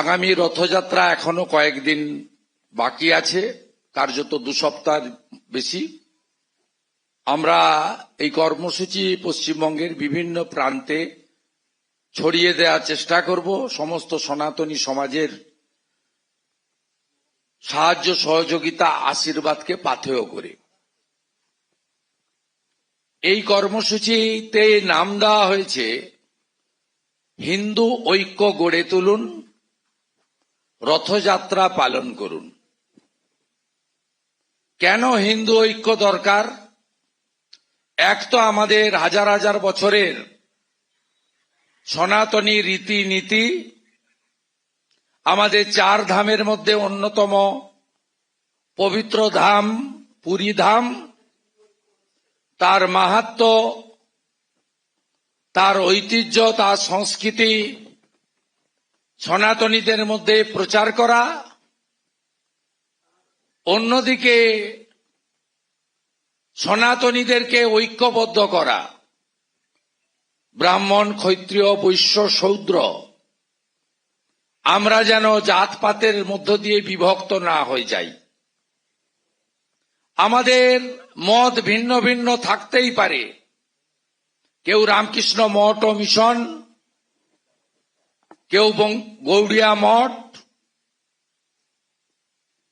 আগামী রথযাত্রা এখনও কয়েকদিন বাকি আছে কার্যত দু সপ্তাহ বেশি। আমরা এই কর্মসূচি পশ্চিমবঙ্গের বিভিন্ন প্রান্তে ছড়িয়ে দেওয়ার চেষ্টা করব। সমস্ত সনাতনী সমাজের সাহায্য, সহযোগিতা, আশীর্বাদকে পাথেয় করে। এই কর্মসূচিতে নাম দেওয়া হয়েছে, হিন্দু ঐক্য গড়ে তুলুন রথযাত্রা পালন করুন। কেন হিন্দু ঐক্য দরকার? এক তো আমাদের হাজার হাজার বছরের সনাতনী রীতিনীতি আমাদের চার ধামের মধ্যে অন্যতম পবিত্র ধাম, পুরী ধাম, তার মাহাত্ম, তার ঐতিহ্য, তার সংস্কৃতি সনাতনীদের মধ্যে প্রচার করা, অন্যদিকে সনাতনীদেরকে ঐক্যবদ্ধ করা, ব্রাহ্মণ, ক্ষত্রিয়, বৈশ্য শৌদ্র আমরা যেন জাতপাতের মধ্য দিয়ে বিভক্ত না হয়ে যাই। আমাদের মত ভিন্ন ভিন্ন থাকতেই পারে। কেউ রামকৃষ্ণ মঠ ও মিশন কেউ গৌড়িয়া মঠ,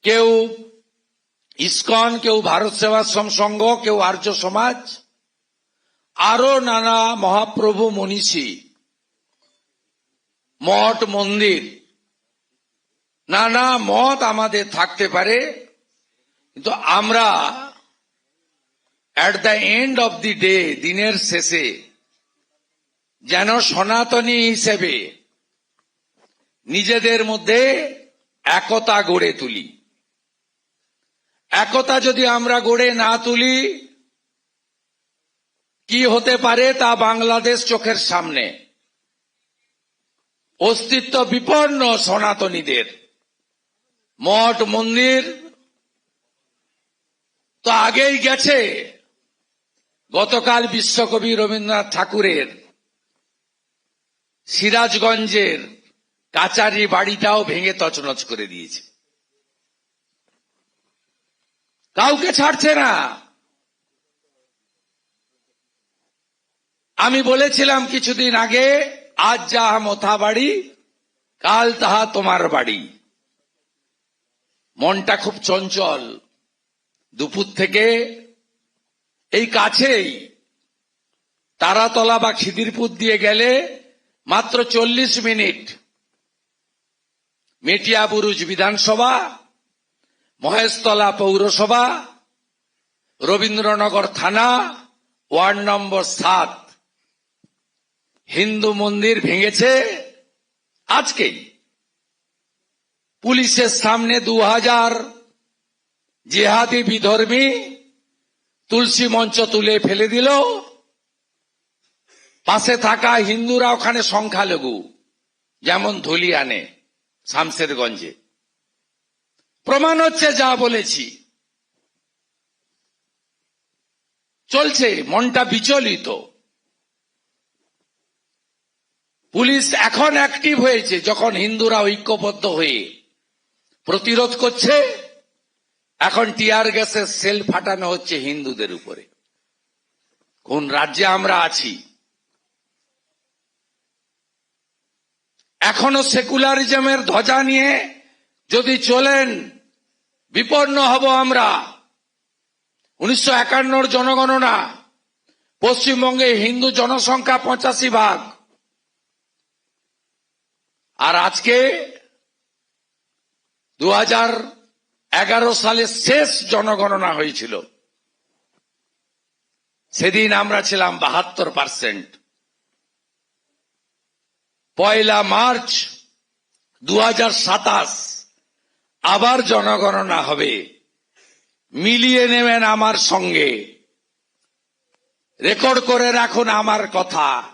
কেউ ইস্কন, কেউ ভারত সেবাশ্রম সংঘ, কেউ আর্য সমাজ, আরও নানা মহাপ্রভু মনীষী, মঠ, মন্দির, নানা মত আমাদের থাকতে পারে, কিন্তু আমরা at the end of the day দিনের শেষে, যেন সনাতনী হিসেবে নিজেদের মধ্যে একতা গড়ে তুলি। একতা যদি আমরা গড়ে না তুলি, কি হতে পারে তা বাংলাদেশ চোখের সামনে? অস্তিত্ব বিপন্ন সনাতনীদের। মঠ, মন্দির তো আগেই গেছে। গতকাল বিশ্বকবি রবীন্দ্রনাথ ঠাকুরের সিরাজগঞ্জের কাচারি বাড়িটাও ভেঙে তছনছ করে দিয়েছে। কাউকে ছাড়ছে না। আমি বলেছিলাম কিছুদিন আগে, আজ যাহা মথা বাড়ি, কাল তাহা তোমার বাড়ি। মনটা খুব চঞ্চল। দুপুর থেকে এই কাছেই তারাতলা বা খিদিরপুর দিয়ে গেলে মাত্র চল্লিশ মিনিট মেটিয়াবুরুজ বিধানসভা, মহেশতলা পৌরসভা, রবীন্দ্রনগর থানা, ওয়ার্ড নম্বর সাত। হিন্দু মন্দির ভেঙেছে আজকেই। পুলিশের সামনে দু হাজার জেহাদি বিধর্মী তুলসী মঞ্চ তুলে ফেলে দিল। পাশে থাকা হিন্দুরা ওখানে সংখ্যালঘু, যেমন ধুলিয়ানে। শামশেরগঞ্জে প্রমাণ হচ্ছে যা বলেছি। চলছে, মনটা বিচলিত। পুলিশ এখন অ্যাক্টিভ হয়েছে যখন হিন্দুরা ঐক্যবদ্ধ হয়ে প্রতিরোধ করছে। এখন টিয়ার গ্যাসের সেল ফাটানো হচ্ছে হিন্দুদের উপরে। কোন রাজ্যে আমরা আছি? এখনও সেকুলারিজমের ধ্বজা নিয়ে যদি চলেন, বিপন্ন হব আমরা। উনিশশো একান্নর জনগণনা, পশ্চিমবঙ্গে হিন্দু জনসংখ্যা পঁচাশি ভাগ। আর আজকে দু হাজার এগারো সালে শেষ জনগণনা হয়েছিল। সেদিন আমরা ছিলাম বাহাত্তর পার্সেন্ট। পয়লা মার্চ দু হাজার সাতাশ। আবার জনগণনা হবে। মিলিয়ে নেবেন আমার সঙ্গে। রেকর্ড করে রাখুন আমার কথা।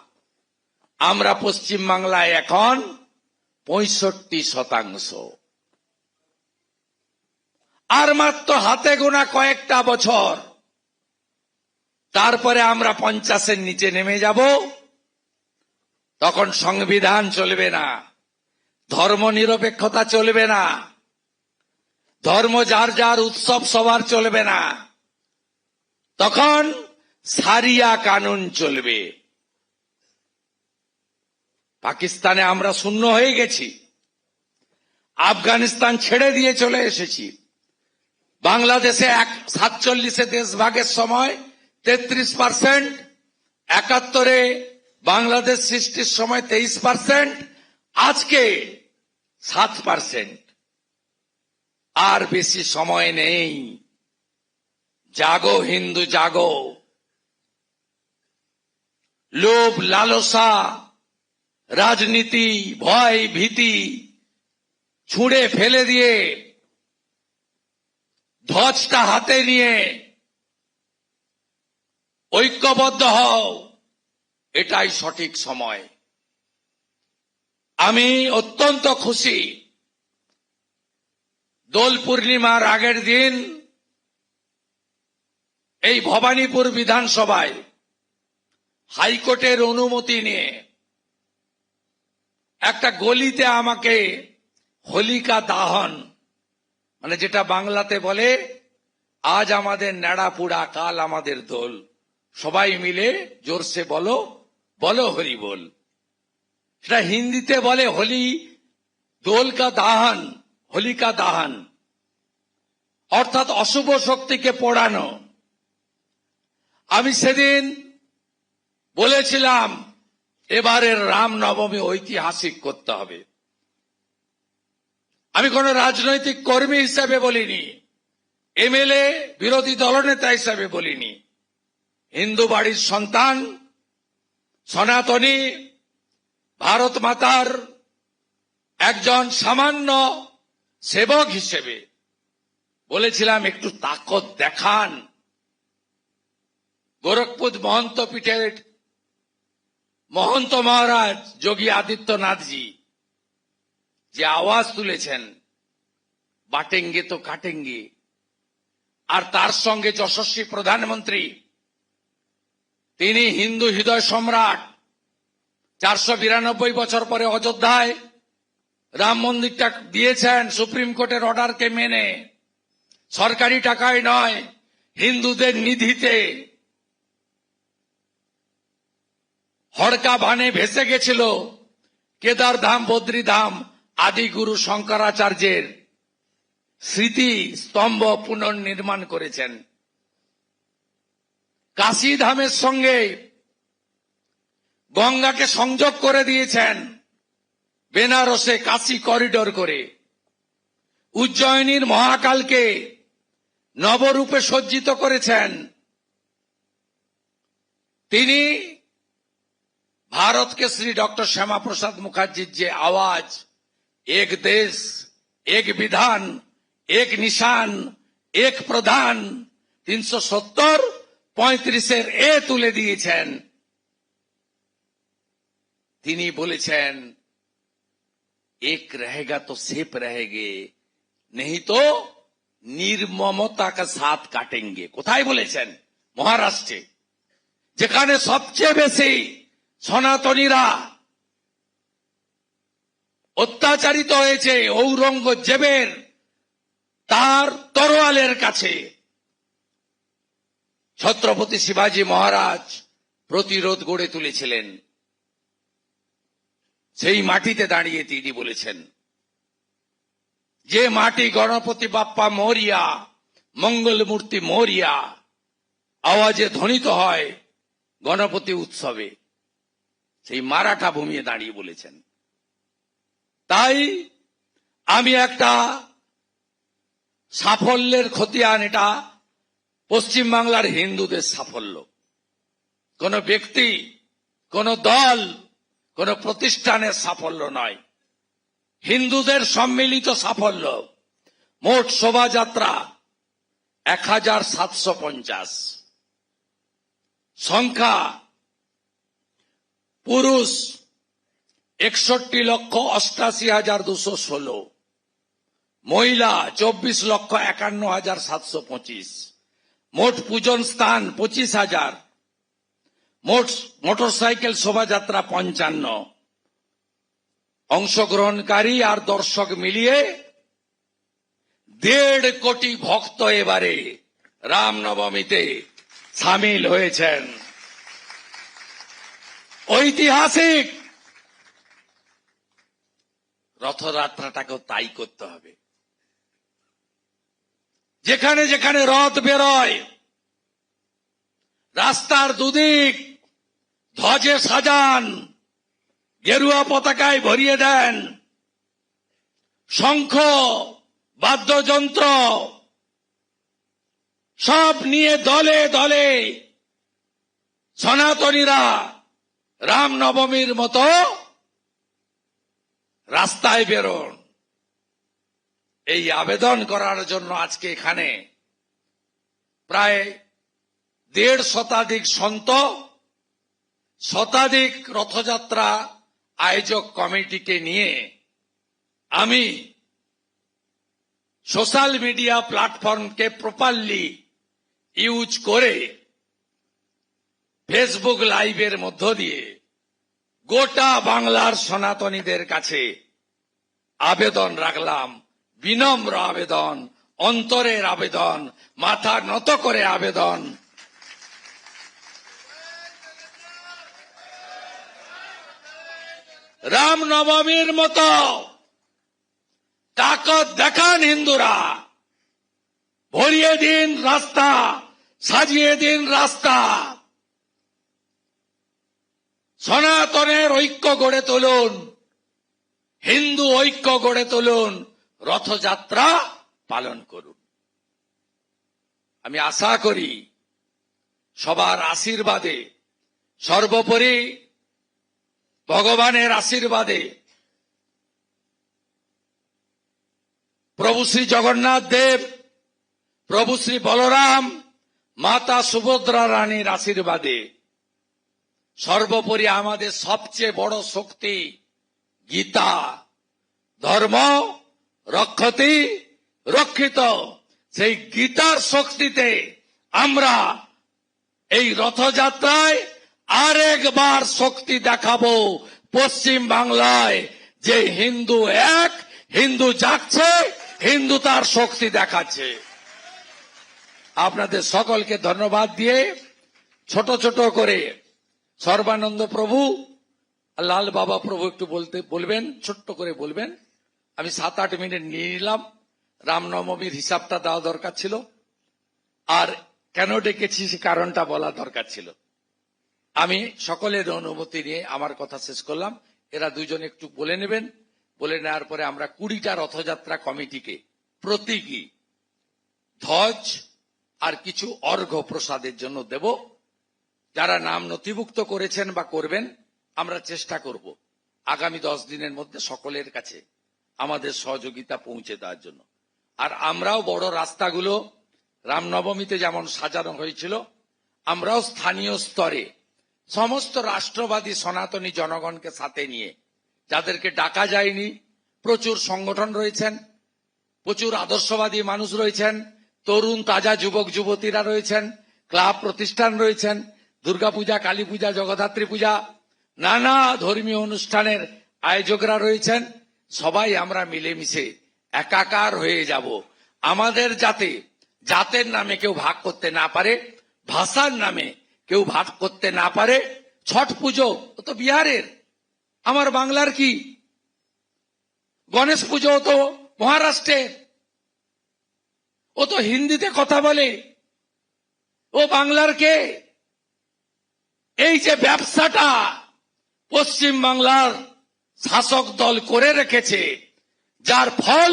আমরা পশ্চিম বাংলায় এখন পঁয়ষট্টি শতাংশ। আর মাত্র হাতে গোনা কয়েকটা বছর। তারপরে আমরা পঞ্চাশের নিচে নেমে যাব। তখন সংবিধান চলবে না। ধর্ম নিরপেক্ষতা চলবে না। ধর্ম যার যার উৎসব সবার চলবে না। তখন সারিয়া কানুন চলবে। পাকিস্তানে আমরা শূন্য হয়ে গেছি। আফগানিস্তান ছেড়ে দিয়ে চলে এসেছি। বাংলাদেশে এক সাতচল্লিশে দেশ ভাগের সময় তেত্রিশ পার্সেন্ট, একাত্তরে বাংলাদেশ সৃষ্টির সময় তেইশ পার্সেন্ট আজকে সাত পার্সেন্ট আর বেশি সময় নেই। জাগো, হিন্দু, জাগো। লোভ, লালসা, রাজনীতি, ভয়, ভীতি ছুঁড়ে ফেলে দিয়ে, ধ্বজটা হাতে নিয়ে ঐক্যবদ্ধ হও। এটাই সঠিক সময়। আমি অত্যন্ত খুশি। দোল পূর্ণিমার আগের দিন এই ভবানীপুর বিধানসভায় হাইকোর্টের অনুমতি নিয়ে একটা গলিতে আমাকে হোলিকা দাহন মানে যেটা বাংলাতে বলে, আজ আমাদের ন্যাড়া পুড়া কাল আমাদের দোল। সবাই মিলে জোরসে বলো বলো হরি বল। সেটা হিন্দিতে বলে হোলি, দোল কা দাহন হোলিকা দাহন। অর্থাৎ অশুভ শক্তিকে পোড়ানো। আমি সেদিন বলেছিলাম, এবারের রাম নবমী ঐতিহাসিক করতে হবে। আমি কোন রাজনৈতিক কর্মী হিসাবে বলিনি, এমএলএ, বিরোধী দলনেতা হিসাবে বলিনি। হিন্দু বাড়ির সন্তান সনাতনী ভারত মাতার একজন সামান্য সেবক হিসেবে বলেছিলাম, একটু তাকত দেখান। গোরখপুর মহন্ত পীঠের মহন্ত মহারাজ যোগী আদিত্যনাথজি যে আওয়াজ তুলেছেন, বাটেঙ্গে তো কাটেঙ্গে। আর তার সঙ্গে যশস্বী প্রধানমন্ত্রী তিনি হিন্দু হৃদয় সম্রাট। চারশো বিরানব্বই বছর পরে অযোধ্যায় রাম মন্দিরটা দিয়েছেন, সুপ্রিম কোর্টের অর্ডারকে মেনে। সরকারি টাকায় নয়, হিন্দুদের নিধিতে। হড়কা ভানে ভেসে গেছিল কেদার ধাম বদ্রী ধাম আদি গুরু শঙ্করাচার্যের স্মৃতি, স্তম্ভ পুনর্নির্মাণ করেছেন। কাশিধামের সঙ্গে গঙ্গাকে সংযোগ করে দিয়েছেন বেনারসে কাশি করিডোর করে। উজ্জয়িনীর মহাকালকে নবরূপে সজ্জিত করেছেন। তিনি ভারতকে শ্রী ডক্টর শ্যামাপ্রসাদ মুখার্জির যে আওয়াজ, এক দেশ, এক বিধান, এক নিশান, এক প্রধান, তিনশো সত্তর পঁয়ত্রিশের এ তুলে দিয়েছেন। তিনি বলেছেন, এক রহেগা তো সেপ রহেগে নেই তো নির্মমতা কা সাথ কাটেঙ্গে। কোথায় বলেছেন? মহারাষ্ট্রে। যেখানে সবচেয়ে বেশি সনাতনীরা অত্যাচারিত হয়েছে ঔরঙ্গজেবের তার তরোয়ালের কাছে। ছত্রপতি শিবাজী মহারাজ প্রতিরোধ গড়ে তুলেছিলেন। সেই মাটিতে দাঁড়িয়ে তিনি বলেছেন, যে মাটি গণপতি বাপ্পা মরিয়া, মঙ্গল মূর্তি মরিয়া, আওয়াজে ধ্বনিত হয় গণপতি উৎসবে। সেই মারাঠা ভূমিয়ে দাঁড়িয়ে বলেছেন, তাই আমি একটা সাফল্যের খতিয়ান এটা পশ্চিমবাংলার হিন্দুদের সাফল্য। কোন ব্যক্তি, কোন দল, কোন প্রতিষ্ঠানের সাফল্য নয়। হিন্দুদের সম্মিলিত সাফল্য। মোট শোভাযাত্রা এক হাজার সাতশো পঞ্চাশ। সংখ্যা পুরুষ একষট্টি লক্ষ অষ্টাশি হাজার দুশো ষোলো। মহিলা চব্বিশ লক্ষ একান্ন হাজার সাতশো পঁচিশ। মোট পূজন স্থান পঁচিশ হাজার। মোট মোটরসাইকেল শোভাযাত্রা পঞ্চান্ন। অংশগ্রহণকারী আর দর্শক মিলিয়ে দেড় কোটি ভক্ত এবারে রামনবমীতে সামিল হয়েছেন। ঐতিহাসিক রথযাত্রাটাকেও তাই করতে হবে। যেখানে যেখানে রথ বেরোয়, রাস্তার দুদিক ধ্বজে সাজান, গেরুয়া পতাকায় ভরিয়ে দেন, শঙ্খ, বাদ্যযন্ত্র, সব নিয়ে দলে দলে সনাতনীরা রামনবমীর মতো রাস্তায় বেরোন। এই আবেদন করার জন্য আজকে এখানে প্রায় দেড় শতাধিক সন্ত, শতাধিক রথযাত্রা আয়োজক কমিটিকে নিয়ে আমি সোশ্যাল মিডিয়া প্ল্যাটফর্মকে প্রপারলি ইউজ করে ফেসবুক লাইভের মধ্য দিয়ে গোটা বাংলার সনাতনীদের কাছে আবেদন রাখলাম। বিনম্র আবেদন, অন্তরের আবেদন, মাথা নত করে আবেদন। রামনবমীর মতো তাকত দেখান হিন্দুরা। ভরিয়ে দিন রাস্তা, সাজিয়ে দিন রাস্তা। সনাতনের ঐক্য গড়ে তুলুন, হিন্দু ঐক্য গড়ে তুলুন। রথযাত্রা পালন করুন। আমি আশা করি সবার আশীর্বাদে, সর্বোপরি ভগবানের আশীর্বাদে প্রভু শ্রী জগন্নাথ দেব, প্রভু শ্রী বলরাম, মাতা সুভদ্রা রানীর আশীর্বাদে সর্বোপরি আমাদের সবচেয়ে বড় শক্তি গীতা, ধর্ম রক্ষতি, রক্ষিত। সেই গীতার শক্তিতে আমরা এই রথযাত্রায় আরেকবার শক্তি দেখাবো পশ্চিম বাংলায় যে হিন্দু এক, হিন্দু যাচ্ছে হিন্দু তার শক্তি দেখাচ্ছে। আপনাদের সকলকে ধন্যবাদ দিয়ে ছোট ছোট করে সর্বানন্দ প্রভু, লাল বাবা প্রভু একটু বলতে বলবেন, ছোট্ট করে বলবেন। আমি সাত আট মিনিট নিয়ে নিলাম। রামনবমীর হিসাবটা দেওয়া দরকার ছিল। আর কেন ডেকেছি সে কারণটা বলা দরকার ছিল। আমি সকলের অনুমতি নিয়ে আমার কথা শেষ করলাম। এরা দুজন একটু বলে নেবেন। বলে নেওয়ার পরে আমরা কুড়িটা রথযাত্রা কমিটিকে প্রতীকী, ধ্বজ আর কিছু অর্ঘ্য প্রসাদের জন্য দেব। যারা নাম নথিভুক্ত করেছেন বা করবেন, আমরা চেষ্টা করব আগামী দশ দিনের মধ্যে সকলের কাছে আমাদের সহযোগিতা পৌঁছে দেওয়ার জন্য। আর আমরাও বড় রাস্তাগুলো, রামনবমীতে যেমন সাজানো হয়েছিল, আমরাও স্থানীয় স্তরে সমস্ত রাষ্ট্রবাদী সনাতনী জনগণকে সাথে নিয়ে, যাদেরকে ডাকা যায়নি, প্রচুর সংগঠন রয়েছেন, প্রচুর আদর্শবাদী মানুষ রয়েছেন, তরুণ, তাজা যুবক, যুবতীরা রয়েছেন, ক্লাব প্রতিষ্ঠান রয়েছেন, দুর্গাপূজা কালী পূজা জগদ্ধাত্রী পূজা, নানা ধর্মীয় অনুষ্ঠানের আয়োজকরা রয়েছেন। সবাই আমরা মিলেমিশে একাকার হয়ে যাব। আমাদের যাতে জাতের নামে কেউ ভাগ করতে না পারে, ভাষার নামে কেউ ভাগ করতে না পারে। ছট পুজো তো বিহারের। আমার বাংলার কি? গণেশ পুজো তো মহারাষ্ট্রের। ও তো হিন্দিতে কথা বলে। ও বাংলার কে? এই যে ব্যবসাটা পশ্চিম বাংলার শাসক দল করে রেখেছে, যার ফল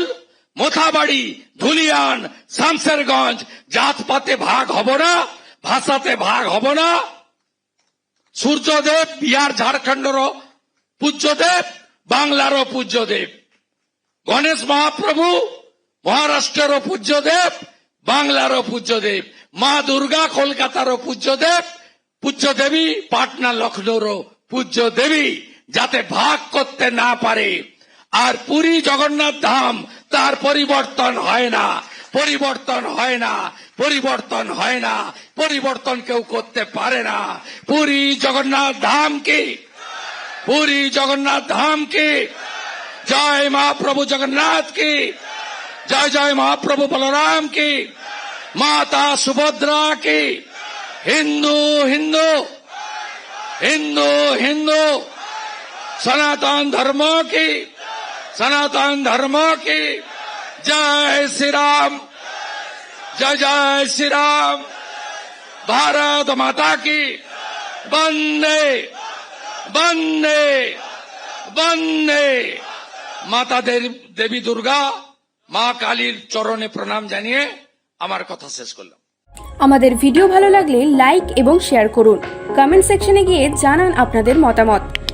মোথাবাড়ি, ধুলিয়ান, শামসেরগঞ্জ, জাতপাতে ভাগ হব না, ভাষাতে ভাগ হব না। সূর্যদেব, বিহার ঝাড়খণ্ডর পূজ্যদেব, বাংলারও পূজ্যদেব। গণেশ মহাপ্রভু, মহারাষ্ট্রেরও পূজ্যদেব, বাংলারও পূজ্যদেব। মা দুর্গা, কলকাতারও পূজ্যদেব পূজ্য দেবী পাটনা, লখনৌরও পূজ্য দেবী যাতে ভাগ করতে না পারে। আর পুরী জগন্নাথ ধাম তার পরিবর্তন হয় না। পরিবর্তন হয় না, পরিবর্তন হয় না, পরিবর্তন কেউ করতে পারে না। পুরী জগন্নাথ ধাম কি? পুরী জগন্নাথ ধাম কি? জয় মহাপ্রভু জগন্নাথ কি? জয় জয় মহাপ্রভু বলরাম কি? মাতা সুভদ্রা কি? হিন্দু হিন্দু হিন্দু হিন্দু। सनातन धर्म की सनातन धर्म की जय श्री राम जय जय श्री राम भारत माता की वंदे वंदे वंदे মাতা দেব- দেবী দুর্গা মা কালীর চরণে প্রণাম জানিয়ে আমার কথা শেষ করলাম আমাদের ভিডিও ভালো লাগলে লাইক এবং শেয়ার করুন কমেন্ট সেকশনে গিয়ে জানান আপনাদের মতামত